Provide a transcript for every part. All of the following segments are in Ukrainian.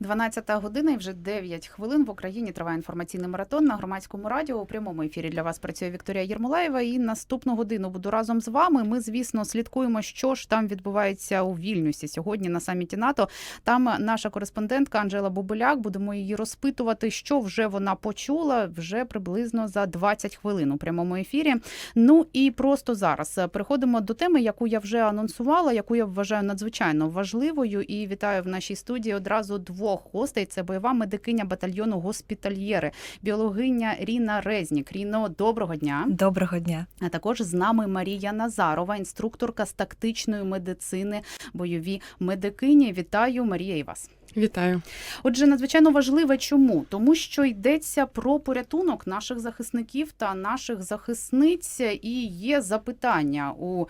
12 година і вже 9 хвилин в Україні триває інформаційний маратон на громадському радіо. У прямому ефірі для вас працює Вікторія Єрмолаєва. І наступну годину буду разом з вами. Ми, звісно, слідкуємо, що ж там відбувається у Вільнюсі сьогодні на саміті НАТО. Там наша кореспондентка Анжела Бубуляк. Будемо її розпитувати, що вже вона почула вже приблизно за 20 хвилин у прямому ефірі. Ну і просто зараз переходимо до теми, яку я вже анонсувала, яку я вважаю надзвичайно важливою. І вітаю в нашій студії одразу двох гостей. Це бойова медикиня батальйону госпітальєри, біологиня Ріна Резнік. Ріно, доброго дня. Доброго дня. А також з нами Марія Назарова, інструкторка з тактичної медицини, бойові медикині. Вітаю, Марія і вас. Вітаю. Отже, надзвичайно важливе чому? Тому що йдеться про порятунок наших захисників та наших захисниць, і є запитання у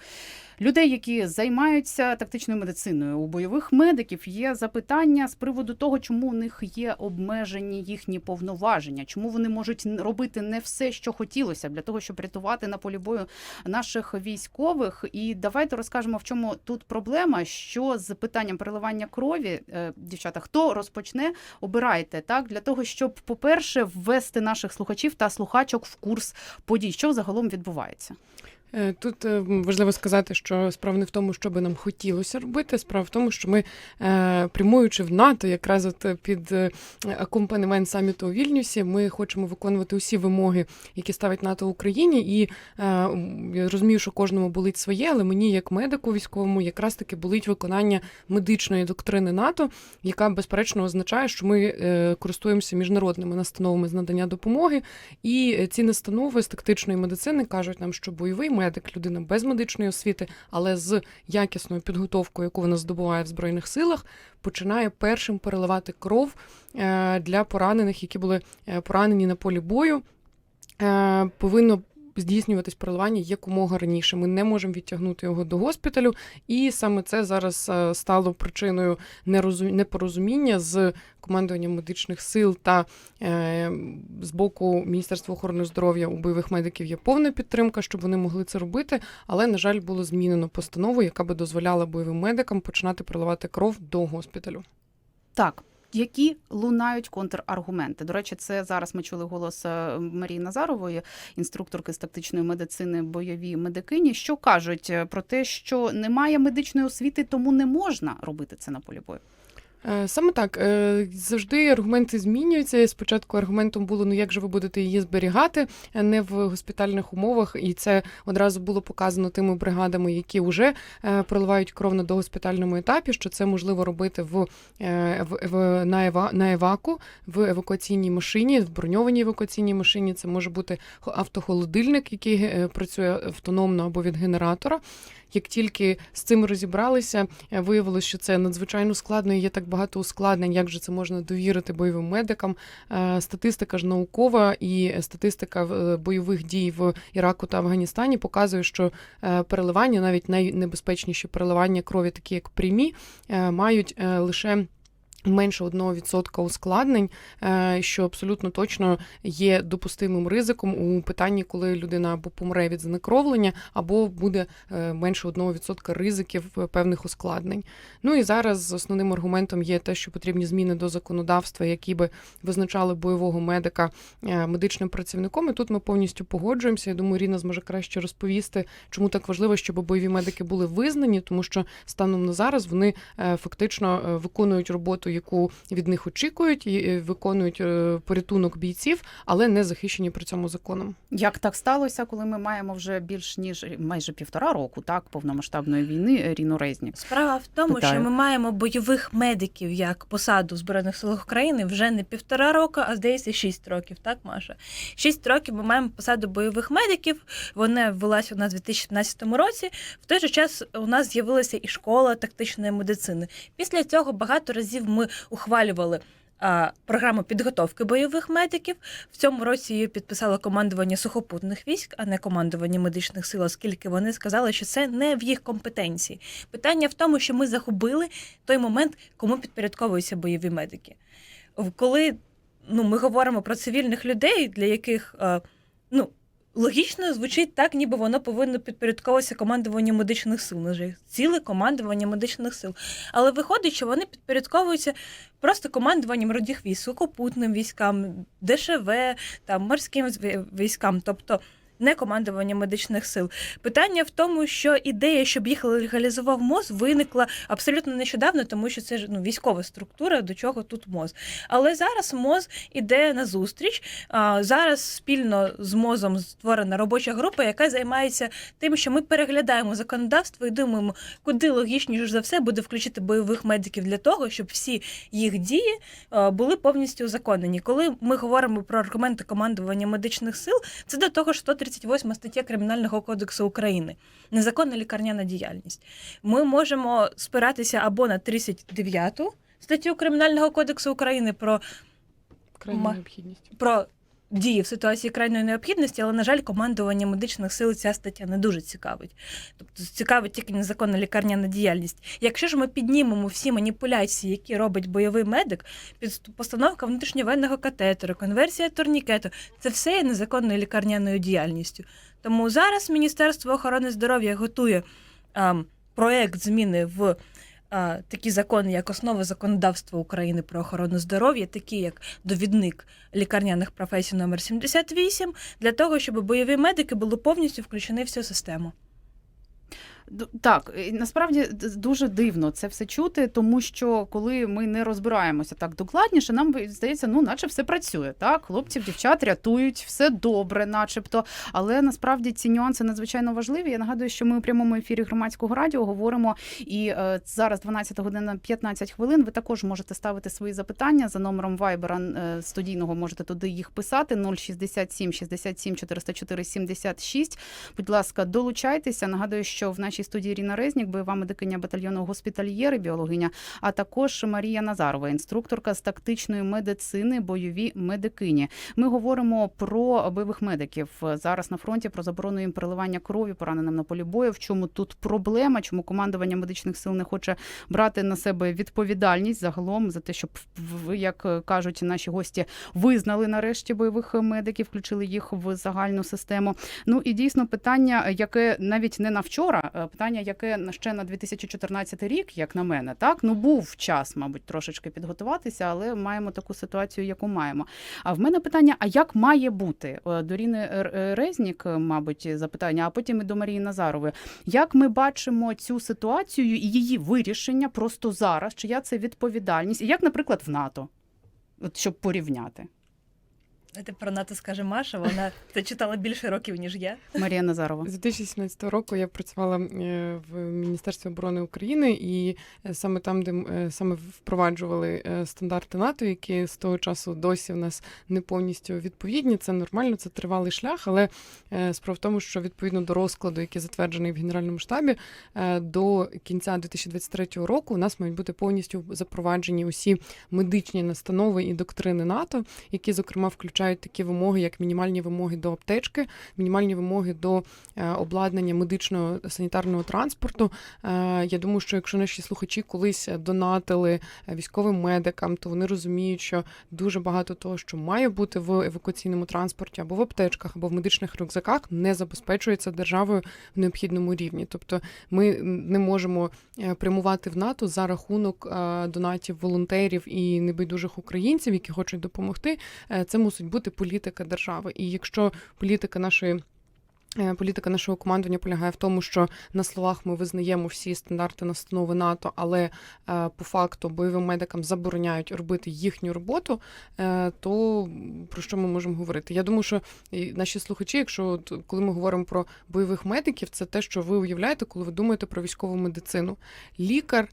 людей, які займаються тактичною медициною. У бойових медиків є запитання з приводу того, чому у них є обмежені їхні повноваження, чому вони можуть робити не все, що хотілося для того, щоб рятувати на полі бою наших військових. І давайте розкажемо, в чому тут проблема. Що з питанням переливання крові, е, дівчата, хто розпочне, обирайте так для того, щоб, по-перше, ввести наших слухачів та слухачок в курс подій, що загалом відбувається. Е, Тут е, важливо сказати, що справа не в тому, що би нам хотілося робити. Справа в тому, що ми, е, прямуючи в НАТО, якраз от під акомпанемент саміту у Вільнюсі, ми хочемо виконувати усі вимоги, які ставить НАТО Україні. І я розумію, що кожному болить своє, але мені, як медику військовому, якраз таки болить виконання медичної доктрини НАТО, яка безперечно означає, що ми користуємося міжнародними настановами з надання допомоги. І ці настанови з тактичної медицини кажуть нам, що бойовий медик, людина без медичної освіти, але з якісною підготовкою, яку вона здобуває в збройних силах, починає першим переливати кров е, для поранених, які були е, поранені на полі бою. Е, Повинно здійснюватись переливання якомога раніше. Ми не можемо відтягнути його до госпіталю, і саме це зараз е, стало причиною непорозуміння з командуванням медичних сил та е, з боку Міністерства охорони здоров'я у бойових медиків є повна підтримка, щоб вони могли це робити. Але, на жаль, було змінено постанову, яка би дозволяла бойовим медикам починати переливати кров до госпіталю. Так. Які лунають контраргументи? До речі, це зараз ми чули голос е, Марії Назарової, інструкторки з тактичної медицини, бойові медикині, що кажуть е, про те, що немає медичної освіти, тому не можна робити це на полі бою. Е, Саме так Е, завжди аргументи змінюються. Спочатку аргументом було: ну як же ви будете її зберігати е, не в госпітальних умовах, і це одразу було показано тими бригадами, які вже проливають кров на догоспітальному етапі. Що це можливо робити в, в, в на, ева, на еваку, в евакуаційній машині, в броньованій евакуаційній машині. Це може бути хо- автохолодильник, який працює автономно або від генератора. Як тільки з цим розібралися, е, виявилося, що це надзвичайно складно і є так багато ускладнень, як же це можна довірити бойовим медикам. Е, Статистика ж наукова і статистика е, бойових дій в Іраку та Афганістані показує, що переливання, навіть найнебезпечніші переливання крові, такі як прямі, мають лише. Менше 1% ускладнень, е, що абсолютно точно є допустимим ризиком у питанні, коли людина або помре від знекровлення, або буде е, менше 1% ризиків е, певних ускладнень. Ну і зараз основним аргументом є те, що потрібні зміни до законодавства, які би визначали бойового медика медичним працівником. І тут ми повністю погоджуємося. Я думаю, Ріна зможе краще розповісти, чому так важливо, щоб бойові медики були визнані, тому що станом на зараз вони фактично виконують роботу, яку від них очікують, і е, виконують е, порятунок бійців, але не захищені при цьому законом. Як так сталося, коли ми маємо вже більш ніж майже півтора року так повномасштабної війни Ріно Резнік? Справа в тому, Питаю. що ми маємо бойових медиків як посаду в Збройних силах України вже не півтора року, а здається, шість років, так, Маша? Шість років ми маємо посаду бойових медиків. Вона ввелася у нас у 2015 році. В той же час у нас з'явилася і школа тактичної медицини. Після цього багато разів ми ухвалювали. Програму підготовки бойових медиків в цьому році її підписало командування сухопутних військ, а не командування медичних сил, оскільки вони сказали, що це не в їх компетенції. Питання в тому, що ми загубили той момент, кому підпорядковуються бойові медики. Коли ну, ми говоримо про цивільних людей, для яких ну, логічно звучить так, ніби воно повинно підпорядковуватися командуванню медичних сил. Ну, же ціле командування медичних сил. Але виходить, що вони підпорядковуються просто командуванням родіх військ, сухопутним військам, ДШВ, там, морським військам. Тобто не командування медичних сил. Питання в тому, що ідея, щоб їх легалізував МОЗ, виникла абсолютно нещодавно, тому що це ж ну, військова структура, до чого тут МОЗ. Але зараз МОЗ іде на зустріч. Зараз спільно з МОЗом створена робоча група, яка займається тим, що ми переглядаємо законодавство і думаємо, куди логічніше за все буде включити бойових медиків для того, щоб всі їх дії були повністю узаконені. Коли ми говоримо про аргументи командування медичних сил, це до того ж 138 стаття Кримінального кодексу України. Незаконна лікарняна діяльність. Ми можемо спиратися або на 39 статтю Кримінального кодексу України про Крайню необхідність. про дії в ситуації крайньої необхідності, але, на жаль, командування медичних сил ця стаття не дуже цікавить. Тобто цікавить тільки незаконна лікарняна діяльність. Якщо ж ми піднімемо всі маніпуляції, які робить бойовий медик, під постановка внутрішньовенного катетеру, конверсія турнікету, це все є незаконною лікарняною діяльністю. Тому зараз Міністерство охорони здоров'я готує ем, проект зміни в а, такі закони, як основи законодавства України про охорону здоров'я, такі як довідник лікарняних професій номер 78, для того, щоб бойові медики були повністю включені в цю систему. Так, насправді дуже дивно це все чути, тому що коли ми не розбираємося так докладніше, нам здається, ну наче все працює. Так, хлопців, дівчат рятують, все добре, начебто. Але насправді ці нюанси надзвичайно важливі. Я нагадую, що ми у прямому ефірі громадського радіо говоримо. І е, зараз 12 година 15 хвилин. Ви також можете ставити свої запитання за номером Вайбера е, студійного. Можете туди їх писати 067 67 404 76. Будь ласка, долучайтеся. Нагадую, що в нашій студії Ірина Резнік, бойова медикиня батальйону госпітальєри, біологиня, а також Марія Назарова, інструкторка з тактичної медицини, бойові медикині. Ми говоримо про бойових медиків зараз на фронті, про заборону їм переливання крові пораненим на полі бою. В чому тут проблема? Чому командування медичних сил не хоче брати на себе відповідальність загалом за те, щоб як кажуть наші гості, визнали нарешті бойових медиків, включили їх в загальну систему. Ну і дійсно питання, яке навіть не на вчора, е, питання, яке ще на 2014 рік, як на мене, так ну був час, мабуть, трошечки підготуватися, але маємо таку ситуацію, яку маємо. А в мене питання: а як має бути Е, до Ріни Р- е, Резнік, е, мабуть, запитання, а потім і до Марії Назарової. Як ми бачимо цю ситуацію і її вирішення просто зараз? Чия це відповідальність? І як, наприклад, в НАТО, от щоб порівняти? Це про НАТО скаже Маша, вона це читала більше років, ніж я. Марія Назарова. З 2017 року я працювала е, в Міністерстві оборони України, і е, саме там, де е, саме впроваджували стандарти НАТО, які з того часу досі в нас не повністю відповідні. Це нормально, це тривалий шлях, але справа в тому, що відповідно до розкладу, який затверджений в Генеральному штабі, до кінця 2023 року у нас мають бути повністю запроваджені усі медичні настанови і доктрини НАТО, які, зокрема, включають такі вимоги, як мінімальні вимоги до аптечки, мінімальні вимоги до е, обладнання медичного санітарного транспорту. Е, Я думаю, що якщо наші слухачі колись донатили е, військовим медикам, то вони розуміють, що дуже багато того, що має бути в евакуаційному транспорті або в аптечках, або в медичних рюкзаках, не забезпечується державою в необхідному рівні. Тобто ми не можемо прямувати в НАТО за рахунок донатів волонтерів і небайдужих українців, які хочуть допомогти. Це мусить бути політика держави. І якщо політика нашої е, Політика нашого командування полягає в тому, що на словах ми визнаємо всі стандарти настанови НАТО, але е, по факту бойовим медикам забороняють робити їхню роботу. е, То про що ми можемо говорити? Я думаю, що наші слухачі, якщо коли ми говоримо про бойових медиків, це те, що ви уявляєте, коли ви думаєте про військову медицину. Лікар,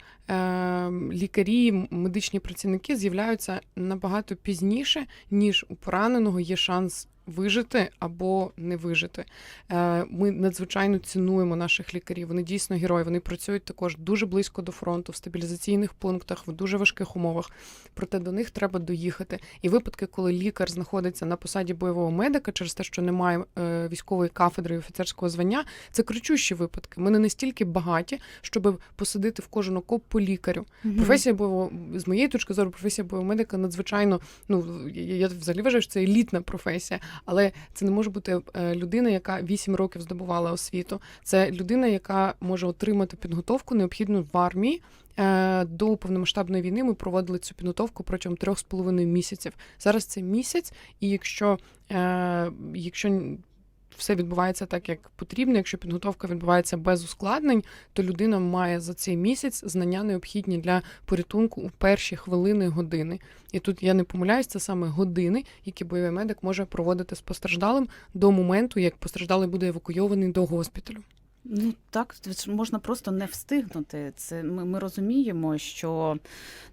лікарі, медичні працівники з'являються набагато пізніше, ніж у пораненого є шанс вижити або не вижити. Е, Ми надзвичайно цінуємо наших лікарів. Вони дійсно герої. Вони працюють також дуже близько до фронту, в стабілізаційних пунктах, в дуже важких умовах. Проте до них треба доїхати. І випадки, коли лікар знаходиться на посаді бойового медика через те, що немає е, військової кафедри і офіцерського звання, це кричущі випадки. Ми не настільки багаті, щоб посадити в кожен окоп по лікарю. Професія бойового з моєї точки зору, професія бойового медика надзвичайно. Ну я, я взагалі вважаю, що це елітна професія, але це не може бути е, людина, яка 8 років здобувала освіту. Це людина, яка може отримати підготовку необхідну в армії. Е, До повномасштабної війни ми проводили цю підготовку протягом трьох з половиною місяців. Зараз це місяць, і якщо, е, якщо все відбувається так, як потрібно, якщо підготовка відбувається без ускладнень, то людина має за цей місяць знання необхідні для порятунку у перші хвилини години. І тут я не помиляюсь, це саме години, які бойовий медик може проводити з постраждалим до моменту, як постраждалий буде евакуйований до госпіталю. Ну так, можна просто не встигнути. Це ми, ми розуміємо, що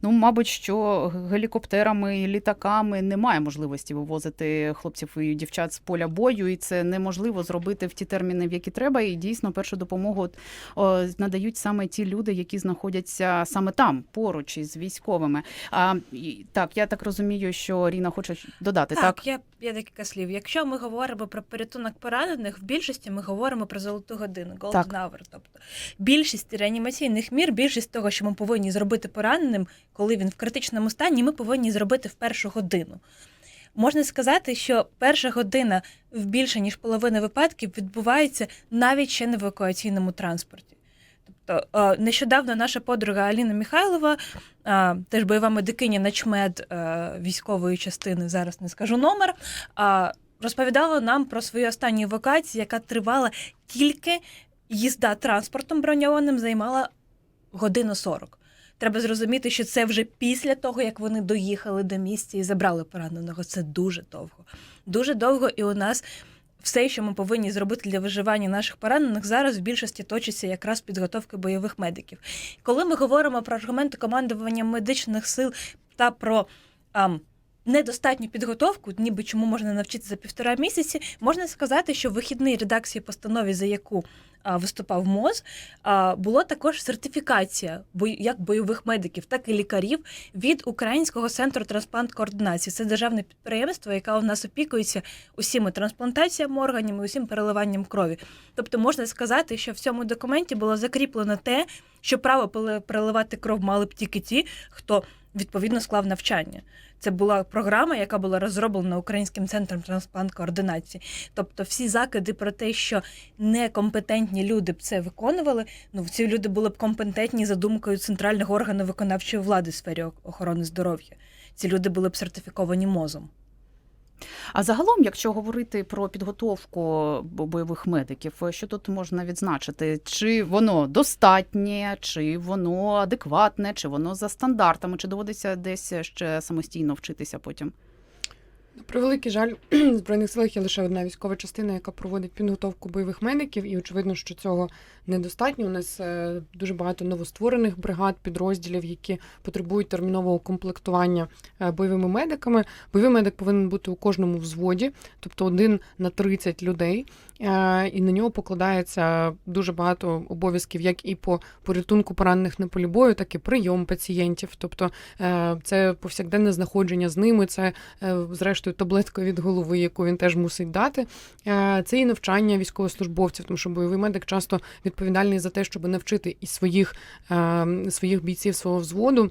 ну, мабуть, що гелікоптерами і літаками немає можливості вивозити хлопців і дівчат з поля бою, і це неможливо зробити в ті терміни, в які треба. І дійсно першу допомогу о, надають саме ті люди, які знаходяться саме там, поруч із військовими. А і, так, я так розумію, що Ріна хоче додати. Так, Так, я, я декілька слів. Якщо ми говоримо про порятунок поранених, в більшості ми говоримо про золоту годину, Так. Golden Hour. Тобто більшість реанімаційних мір, більшість того, що ми повинні зробити пораненим, коли він в критичному стані, ми повинні зробити в першу годину. Можна сказати, що перша година в більше ніж половини випадків відбувається навіть ще на евакуаційному транспорті. Тобто е, нещодавно наша подруга Аліна Михайлова, е, теж бойова медикиня начмед е, військової частини, зараз не скажу номер, розповідала нам про свою останню евакуацію, яка тривала тільки їзда транспортом броньованим займала годину 40. Треба зрозуміти, що це вже після того, як вони доїхали до місця і забрали пораненого. Це дуже довго. Дуже довго, і у нас все, що ми повинні зробити для виживання наших поранених, зараз в більшості точиться якраз підготовки бойових медиків. Коли ми говоримо про аргументи командування медичних сил та про ам, недостатню підготовку, ніби чому можна навчитися за півтора місяці, можна сказати, що в вихідній редакції постанові, за яку виступав МОЗ, а, було також сертифікація як бойових медиків, так і лікарів від Українського центру трансплант координації. Це державне підприємство, яке у нас опікується усіми трансплантаціями органів і усім переливанням крові. Тобто можна сказати, що в цьому документі було закріплено те, що право переливати кров мали б тільки ті, хто відповідно склав навчання. Це була програма, яка була розроблена Українським центром трансплант координації. Тобто, всі закиди про те, що некомпетентні люди б це виконували, ну ці люди були б компетентні за думкою центральних органів виконавчої влади в сфері охорони здоров'я. Ці люди були б сертифіковані мозом. А загалом, якщо говорити про підготовку бойових медиків, що тут можна відзначити? Чи воно достатнє, чи воно адекватне, чи воно за стандартами, чи доводиться десь ще самостійно вчитися потім? На превеликий жаль, збройних силах є лише одна військова частина, яка проводить підготовку бойових медиків, і очевидно, що цього недостатньо. У нас е, дуже багато новостворених бригад, підрозділів, які потребують термінового комплектування е, бойовими медиками. Бойовий медик повинен бути у кожному взводі, тобто один на 30 людей, і на нього покладається дуже багато обов'язків, як і по порятунку поранених на полі бою, так і прийом пацієнтів. Тобто е, це повсякденне знаходження з ними, це е, зрештою таблетка від голови, яку він теж мусить дати. Е, Це і навчання військовослужбовців, тому що бойовий медик часто відповідальний за те, щоб навчити і своїх, е, своїх бійців свого взводу.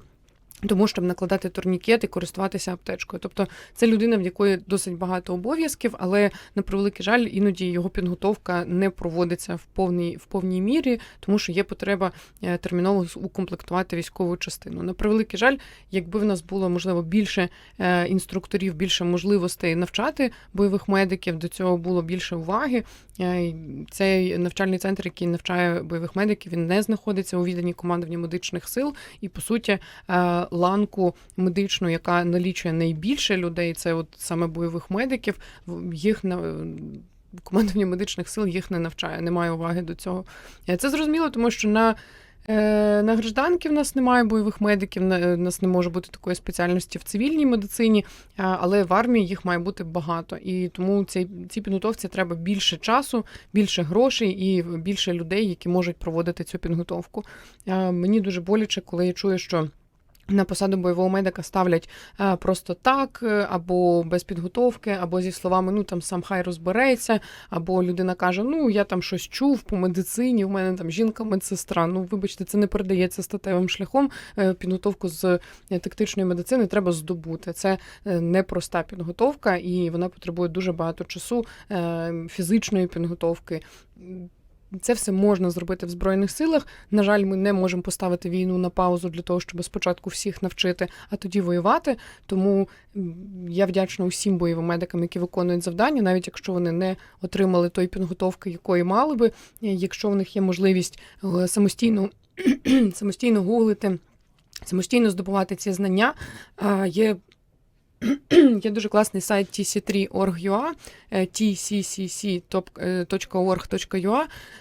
Тому щоб накладати турнікет і користуватися аптечкою. Тобто це людина, в якої досить багато обов'язків, але на превеликий жаль, іноді його підготовка не проводиться в повній в повній мірі, тому що є потреба е, терміново укомплектувати військову частину. На превеликий жаль, якби в нас було можливо більше е, інструкторів, більше можливостей навчати бойових медиків, до цього було більше уваги. Е, Цей навчальний центр, який навчає бойових медиків, він не знаходиться у відданні командування медичних сил, і по суті ланку медичну, яка налічує найбільше людей, це от саме бойових медиків. в- Їх на командування медичних сил їх не навчає, немає уваги до цього. Е, Це зрозуміло, тому що на Е, На гражданки в нас немає бойових медиків, на- у нас не може бути такої спеціальності в цивільній медицині, але в армії їх має бути багато. І тому цій, цій підготовці треба більше часу, більше грошей і більше людей, які можуть проводити цю підготовку. Е, Мені дуже боляче, коли я чую, що. На посаду бойового медика ставлять е, просто так, е, або без підготовки, або зі словами ну там сам хай розбереться, або людина каже: Ну я там щось чув по медицині, в мене там жінка медсестра. Ну вибачте, це не передається статевим шляхом. Е, Підготовку з тактичної медицини треба здобути. Це непроста підготовка, і вона потребує дуже багато часу, фізичної підготовки. Це все можна зробити в збройних силах. На жаль, ми не можемо поставити війну на паузу для того, щоб спочатку всіх навчити, а тоді воювати. Тому я вдячна усім бойовим медикам, які виконують завдання, навіть якщо вони не отримали тої підготовки, якої мали би. Е, Якщо в них є можливість е, самостійно, самостійно гуглити, самостійно здобувати ці знання, є. Є дуже класний сайт tc3.org.ua, е, tccc.org.ua,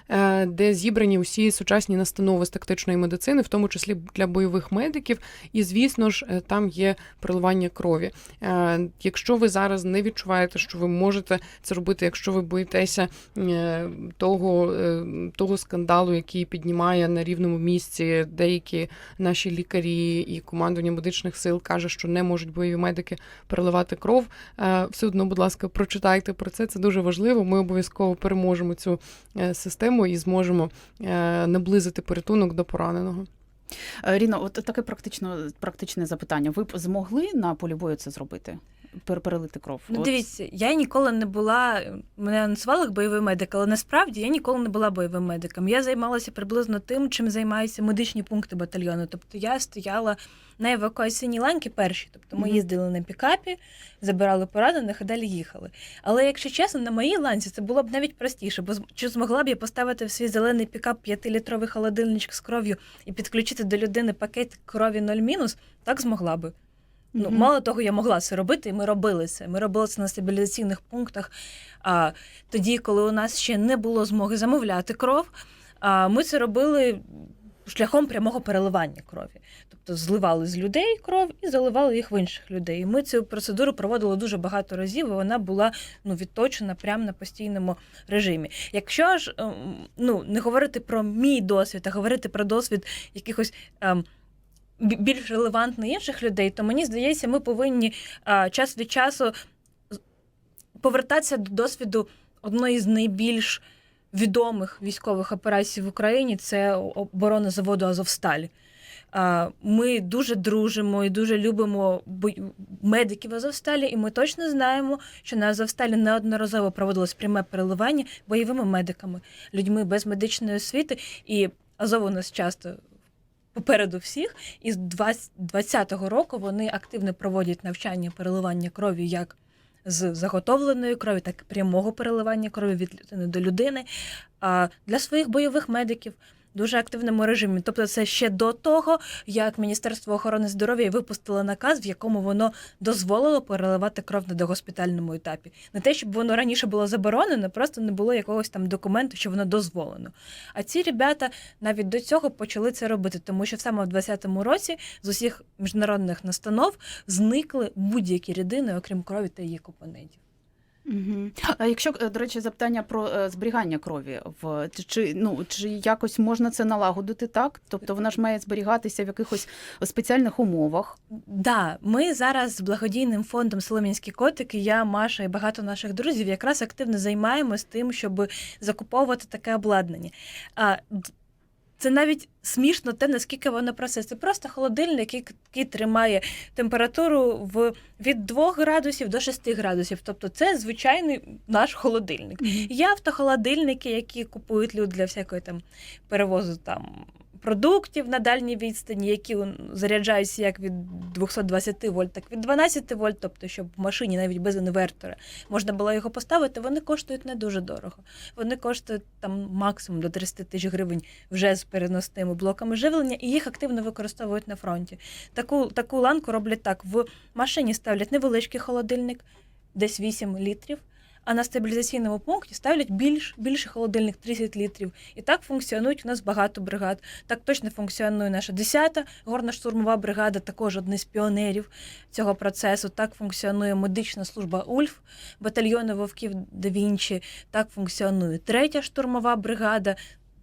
е, де зібрані усі сучасні настанови з тактичної медицини, в тому числі для бойових медиків. І, звісно ж, е, там є переливання крові. Е, Якщо ви зараз не відчуваєте, що ви можете це робити, якщо ви боїтеся е, того, е, того скандалу, який піднімає на рівному місці деякі наші лікарі і командування медичних сил каже, що не можуть бойові медики переливати кров. Е, Все одно, будь ласка, прочитайте про це. Це дуже важливо. Ми обов'язково переможемо цю е, систему і зможемо е, наблизити порятунок до пораненого. Е, Ріно, от таке практично практичне запитання. Ви б змогли на полі бою це зробити? Пер- Перелити кров? Ну, От. дивіться, я ніколи не була. Мене анонсували як бойовий медик, але насправді я ніколи не була бойовим медиком. Я займалася приблизно тим, чим займаються медичні пункти батальйону. Тобто я стояла на евакуаційній ланці перші. Тобто ми Мгм. їздили на пікапі, забирали поранених і далі їхали. Але якщо чесно, на моїй ланці це було б навіть простіше, бо чи змогла б я поставити в свій зелений пікап 5-літровий холодильничок з кров'ю і підключити до людини пакет крові 0 мінус, так змогла би. Ну, мало того, я могла це робити, і ми робили це. Ми робили це на стабілізаційних пунктах. А тоді, коли у нас ще не було змоги замовляти кров, а ми це робили шляхом прямого переливання крові. Тобто зливали з людей кров і заливали їх в інших людей. І ми цю процедуру проводили дуже багато разів, і вона була ну, відточена прямо на постійному режимі. Якщо ж ем, ну, не говорити про мій досвід, а говорити про досвід якихось. ем, більш релевантний інших людей, то мені здається, ми повинні час від часу повертатися до досвіду одної з найбільш відомих військових операцій в Україні це оборона заводу Азовсталь. Ми дуже дружимо і дуже любимо медиків Азовсталі, і ми точно знаємо, що на Азовсталі неодноразово проводилось пряме переливання бойовими медиками, людьми без медичної освіти. І Азов у нас часто попереду всіх. І з 2020 року вони активно проводять навчання переливання крові як з заготовленої крові, так і прямого переливання крові від людини до людини для своїх бойових медиків. Дуже активному режимі. Тобто, це ще до того, як Міністерство охорони здоров'я випустило наказ, в якому воно дозволило переливати кров на догоспітальному етапі. Не те, щоб воно раніше було заборонено, просто не було якогось там документу, що воно дозволено. А ці ребята навіть до цього почали це робити, тому що саме в 2020 році з усіх міжнародних настанов зникли будь-які рідини, окрім крові та її компонентів. А якщо, е, до речі, запитання про е, зберігання крові, в чи ну чи якось можна це налагодити так? Тобто вона ж має зберігатися в якихось спеціальних умовах. Да, ми зараз з благодійним фондом Солом'янські котики, я, Маша і багато наших друзів якраз активно займаємось тим, щоб закуповувати таке обладнання. Це навіть смішно те, наскільки воно просте. Це просто холодильник, який, який тримає температуру в, від 2 градусів до 6 градусів. Тобто це звичайний наш холодильник. Є автохолодильники, які купують люди для всякої там перевозу там. Продуктів на дальній відстані, які заряджаються як від 220 вольт, так від 12 вольт, тобто, щоб в машині навіть без інвертора можна було його поставити, вони коштують не дуже дорого. Вони коштують там максимум до 30 тисяч гривень вже з переносними блоками живлення, і їх активно використовують на фронті. Таку, таку ланку роблять так: в машині ставлять невеличкий холодильник, десь 8 літрів. А на стабілізаційному пункті ставлять більш більший холодильник 30 літрів. І так функціонують у нас багато бригад. Так точно функціонує наша 10-та горно-штурмова бригада, також одне з піонерів цього процесу. Так функціонує медична служба Ульф, батальйони вовків да Вінчі. Так функціонує третя штурмова бригада.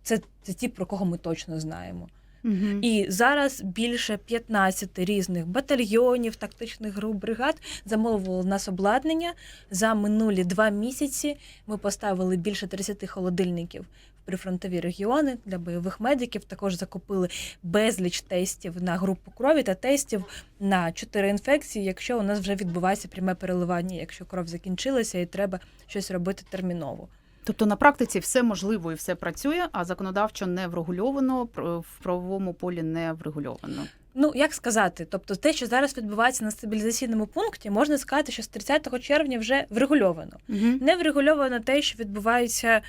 Це, це ті, про кого ми точно знаємо. Мгм. І зараз більше 15 різних батальйонів, тактичних груп бригад замовили в нас обладнання. За минулі два місяці ми поставили більше 30 холодильників в прифронтові регіони для бойових медиків. Також закупили безліч тестів на групу крові та тестів на чотири інфекції, якщо у нас вже відбувається пряме переливання, якщо кров закінчилася і треба щось робити терміново. Тобто на практиці все можливо і все працює, а законодавчо не врегульовано, в правовому полі не врегульовано. Ну, як сказати, тобто те, що зараз відбувається на стабілізаційному пункті, можна сказати, що з 30 червня вже врегульовано. Угу. Не врегульовано те, що відбувається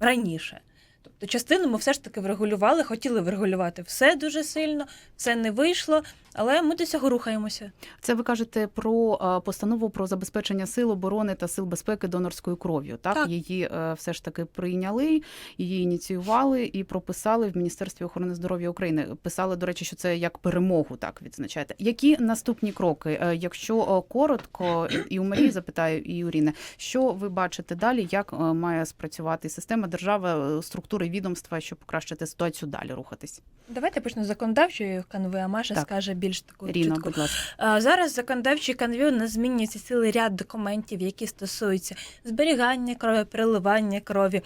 раніше. Тобто, частину ми все ж таки врегулювали, хотіли врегулювати все дуже сильно, все не вийшло, але ми до цього рухаємося. Це ви кажете про е, постанову про забезпечення сил оборони та сил безпеки донорською кров'ю. Так, Так. її е, все ж таки прийняли, її ініціювали і прописали в Міністерстві охорони здоров'я України. Писали, до речі, що це як перемогу, так відзначаєте. Які наступні кроки? Е, Якщо коротко, і у Марії запитаю, і у Ріни, що ви бачите далі? Як має спрацювати система держава, е, структури відомства, щоб покращити ситуацію далі рухатись? Давайте почну з законодавчої канви, а Маша Так. скаже більш таку чітку. будь ласка. Зараз законодавчий конвій не змінюється цілий ряд документів, які стосуються зберігання крові, переливання крові.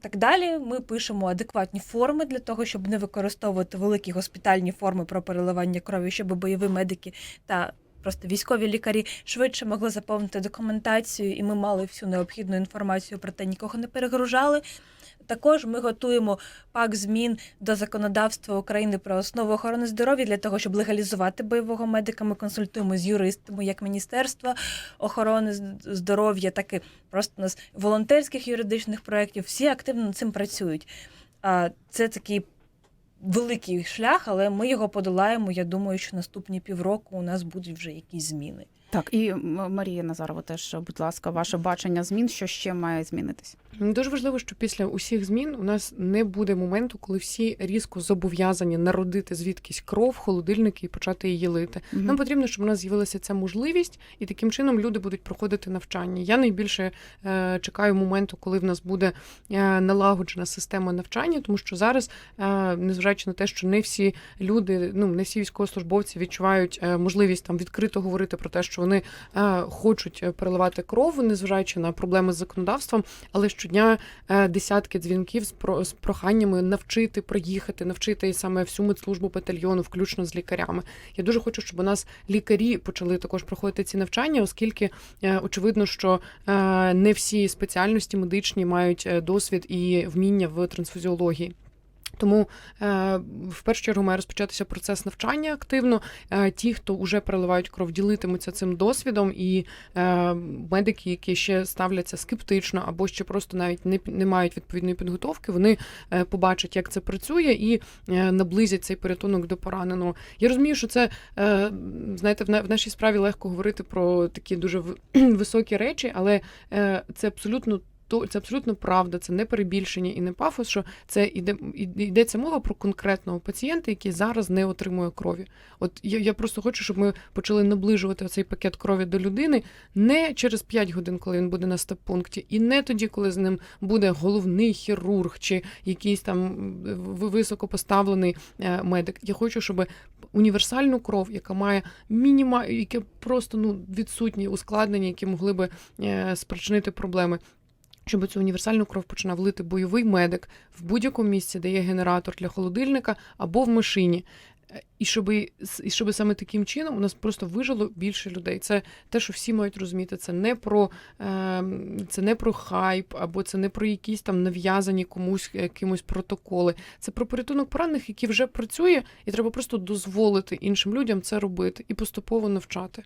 Так далі ми пишемо адекватні форми для того, щоб не використовувати великі госпітальні форми про переливання крові, щоб бойові медики та просто військові лікарі швидше могли заповнити документацію, і ми мали всю необхідну інформацію про те, нікого не перегружали. Також ми готуємо пак змін до законодавства України про основи охорони здоров'я для того, щоб легалізувати бойового медика. Ми консультуємо з юристами як Міністерства охорони здоров'я, так і просто нас волонтерських юридичних проєктів. Всі активно над цим працюють. А це такий великий шлях, але ми його подолаємо. Я думаю, що наступні півроку у нас будуть вже якісь зміни. Так, і Марія Назарова, теж, будь ласка, ваше бачення змін, що ще має змінитись? Дуже важливо, що після усіх змін у нас не буде моменту, коли всі різко зобов'язані народити звідкись кров, холодильники і почати її лити. Мгм. Нам потрібно, щоб у нас з'явилася ця можливість, і таким чином люди будуть проходити навчання. Я найбільше е, чекаю моменту, коли в нас буде е, налагоджена система навчання, тому що зараз, е, незважаючи на те, що не всі люди, ну не всі військовослужбовці відчувають е, можливість там відкрито говорити про те, що вони е, хочуть е, переливати кров, незважаючи на проблеми з законодавством, але щодня е, десятки дзвінків з про з проханнями навчити проїхати, навчити саме всю медслужбу батальйону, включно з лікарями. Я дуже хочу, щоб у нас лікарі почали також проходити ці навчання, оскільки очевидно, що не всі спеціальності медичні мають досвід і вміння в трансфузіології. Тому е, в першу чергу має розпочатися процес навчання активно. Е, ті, хто вже переливають кров, ділитимуться цим досвідом, і е, медики, які ще ставляться скептично або ще просто навіть не, не мають відповідної підготовки, вони побачать, як це працює, і наблизять цей порятунок до пораненого. Я розумію, що це знаєте, в, на, в нашій справі легко говорити про такі дуже в- високі речі, але це абсолютно. То це абсолютно правда, це не перебільшення і не пафос, що це іде йдеться мова про конкретного пацієнта, який зараз не отримує крові. От я, я просто хочу, щоб ми почали наближувати цей пакет крові до людини не через 5 годин, коли він буде на степ-пункті, і не тоді, коли з ним буде головний хірург чи якийсь там високопоставлений е, медик. Я хочу, щоб універсальну кров, яка має мініма, яке просто ну відсутні ускладнення, які могли би е, спричинити проблеми. Щоб цю універсальну кров починав лити бойовий медик в будь-якому місці, де є генератор для холодильника або в машині. Е, І щоб, і щоб саме таким чином у нас просто вижило більше людей. Це те, що всі мають розуміти. Це не про е, це не про хайп, або це не про якісь там нав'язані комусь якимось протоколи. Це про порятунок поранених, який вже працює, і треба просто дозволити іншим людям це робити і поступово навчати.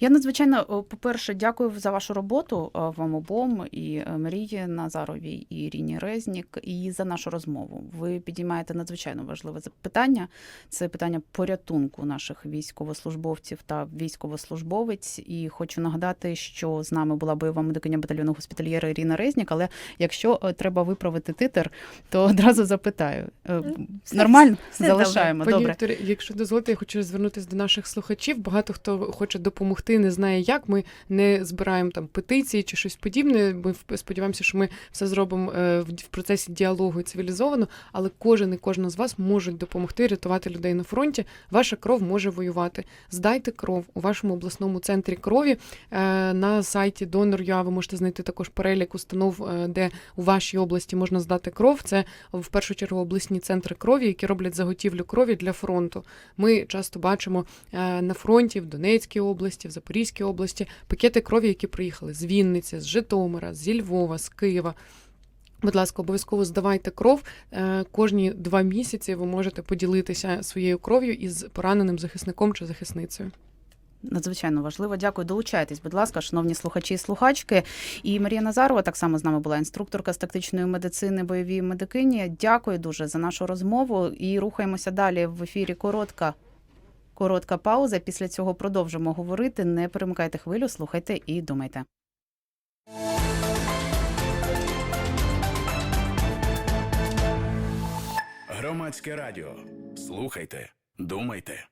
Я надзвичайно, по-перше, дякую за вашу роботу вам обом і е, Марії Назаровій, і Іріні Резнік, і за нашу розмову. Ви підіймаєте надзвичайно важливе питання. Це питання порятунку наших військовослужбовців та військовослужбовець. І хочу нагадати, що з нами була бойова медикиня батальйону госпітальєра Ірина Резнік. Але якщо е, треба виправити титр, то одразу запитаю. Е, все- Нормально все залишаємо. Пані Добре. Якщо дозволите, я хочу звернутися до наших слухачів. Багато хто хоче допомогти, не знає як. Ми не збираємо там петиції чи щось подібне. Ми сподіваємося, що ми все зробимо е, в процесі діалогу і цивілізовано, але кожен і кожна з вас можуть допомогти рятувати людей на фронті. Ваша кров може воювати. Здайте кров у вашому обласному центрі крові е, на сайті Донор.ua ви можете знайти також перелік установ, е, де у вашій області можна здати кров. Це в першу чергу обласні центри крові, які роблять заготівлю крові для фронту. Ми часто бачимо на фронті в Донецькій області, в Запорізькій області пакети крові, які приїхали з Вінниці, з Житомира, зі Львова, з Києва. Будь ласка, обов'язково здавайте кров. Е, Кожні два місяці ви можете поділитися своєю кров'ю із пораненим захисником чи захисницею. Надзвичайно важливо. Дякую. Долучайтесь, будь ласка, шановні слухачі і слухачки. І Марія Назарова так само з нами була інструкторка з тактичної медицини, бойовій медикині. Дякую дуже за нашу розмову. І рухаємося далі в ефірі. Коротка. Коротка пауза. Після цього продовжимо говорити. Не перемикайте хвилю, слухайте і думайте. Громадське радіо. Слухайте, думайте.